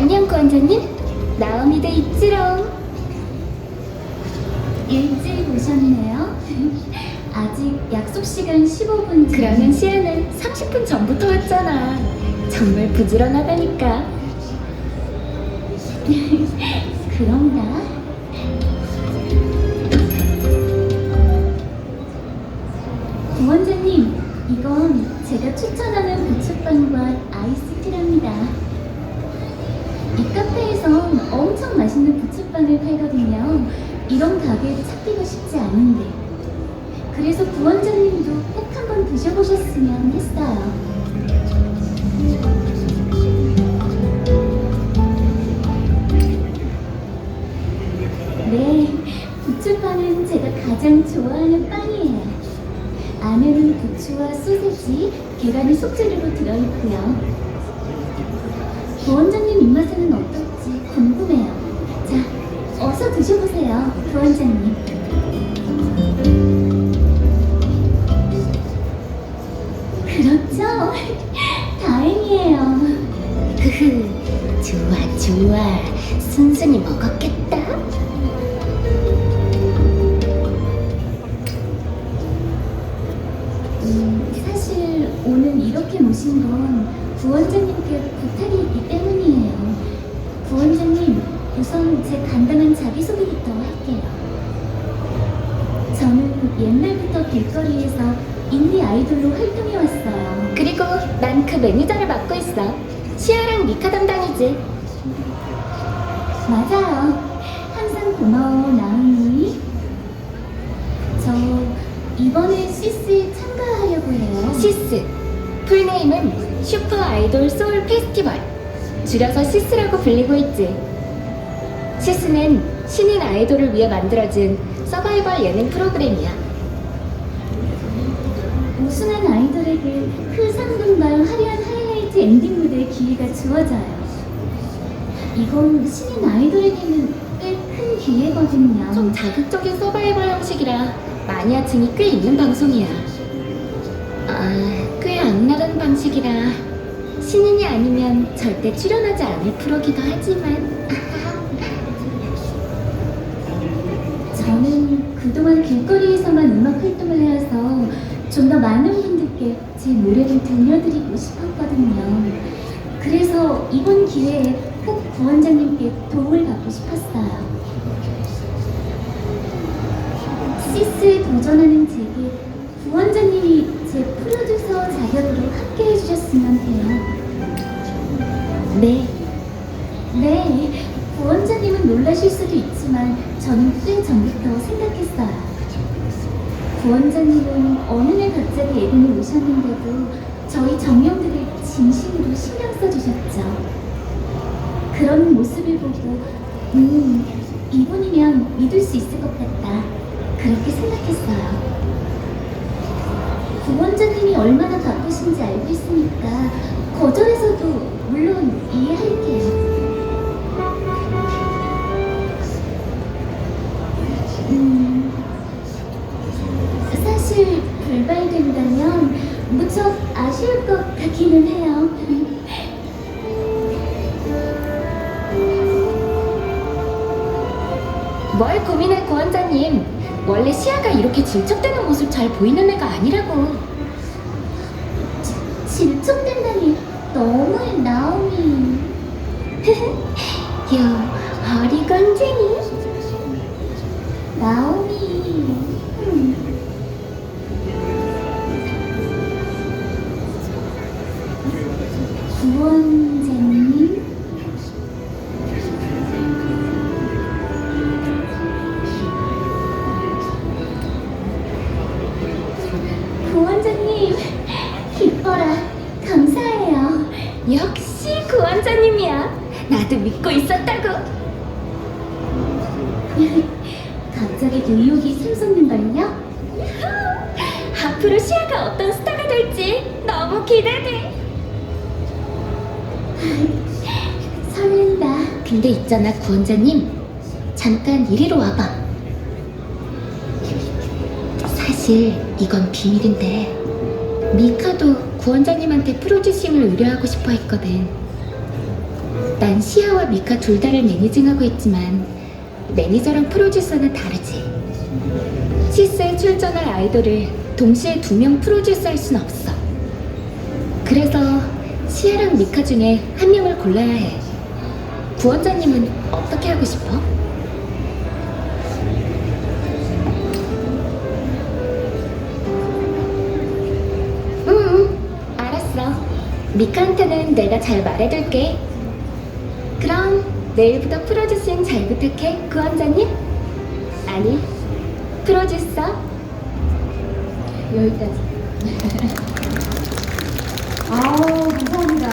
안녕. 일찍 오셨네요. 아직 약속 시간 15분 전. 그러면 시아는 30분 전부터 왔잖아. 정말 부지런하다니까. 그런가? 부원장님, 이건 제가 추천하 가게 찾기가 쉽지 않은데. 그래서 부원장님도 꼭 한번 드셔보셨으면 했어요. 네, 부추빵은 제가 가장 좋아하는 빵이에요. 안에는 부추와 소세지, 계란이 속재료로 들어있고요. 부원장님 입맛에는 어떨지 궁금해요. 자, 어서 드셔보세요, 부원장님. 그렇죠? 다행이에요. 흐흐, 좋아, 좋아. 순순히 먹었겠다. 음, 사실 오늘 이렇게 모신 건 우선 제 간단한 자기소개부터 할게요. 저는 옛날부터 길거리에서 인디 아이돌로 활동해왔어요. 그리고 난 그 매니저를 맡고 있어. 시아랑 미카 담당이지. 맞아요. 항상 고마워, 나은이. 저 이번에 시스에 참가하려고 해요. 시스. 풀네임은 슈퍼 아이돌 소울 페스티벌. 줄여서 시스라고 불리고 있지. 시스는 신인 아이돌을 위해 만들어진 서바이벌 예능 프로그램이야. 우승한 아이돌에게 그 상금과 화려한 하이라이트 엔딩 무대 기회가 주어져요. 이건 신인 아이돌에게는 꽤 큰 기회거든요. 좀 자극적인 서바이벌 형식이라 마니아층이 꽤 있는 방송이야. 아, 꽤 악랄한 방식이라 신인이 아니면 절대 출연하지 않을 프로기도 하지만 그동안 길거리에서만 음악 활동을 해와서 좀 더 많은 분들께 제 노래를 들려드리고 싶었거든요. 그래서 이번 기회에 꼭 부원장님께 도움을 받고 싶었어요. 시스에 도전하는 제게 부원장님이 제 프로듀서 자격으로 함께 해주셨으면 해요. 네, 네, 수도 있지만 저는 꽤 전부터 생각했어요. 부원장님은 어느 날 갑자기 예능에 오셨는데도 저희 정령들을 진심으로 신경 써주셨죠. 그런 모습을 보고, 음, 이분이면 믿을 수 있을 것 같다. 그렇게 생각했어요. 부원장님이 얼마나 바쁘신지 알고 있으니까 거절해서도 물론 이해할게요. 것 같기는 해요. 뭘 고민할 고원자님. 원래 시아가 이렇게 질척대는 모습 잘 보이는 애가 아니라고. 질척된다니 너무해 나오미. 요, 어리광쟁이. 역시 고원자님이야. 나도 믿고 있었다고. 갑자기 의욕이 샘솟는걸요? 앞으로 시아가 어떤 스타가 될지 너무 기대돼. 설렌다. 근데 있잖아 구원자님 잠깐 이리로 와봐 사실 이건 비밀인데 미카도 구원자님한테 프로듀싱을 의뢰하고 싶어 했거든 난 시아와 미카 둘 다를 매니징하고 있지만 매니저랑 프로듀서는 다르지. 시스에 출전할 아이돌을 동시에 두 명 프로듀서할 순 없어. 그래서 시아랑 미카 중에 한 명을 골라야 해. 구원자님은 어떻게 하고 싶어? 미카한테는 내가 잘 말해둘게. 그럼 내일부터 프로듀싱 잘 부탁해, 구원자님? 아니, 프로듀서. 여기까지. 아우, 감사합니다.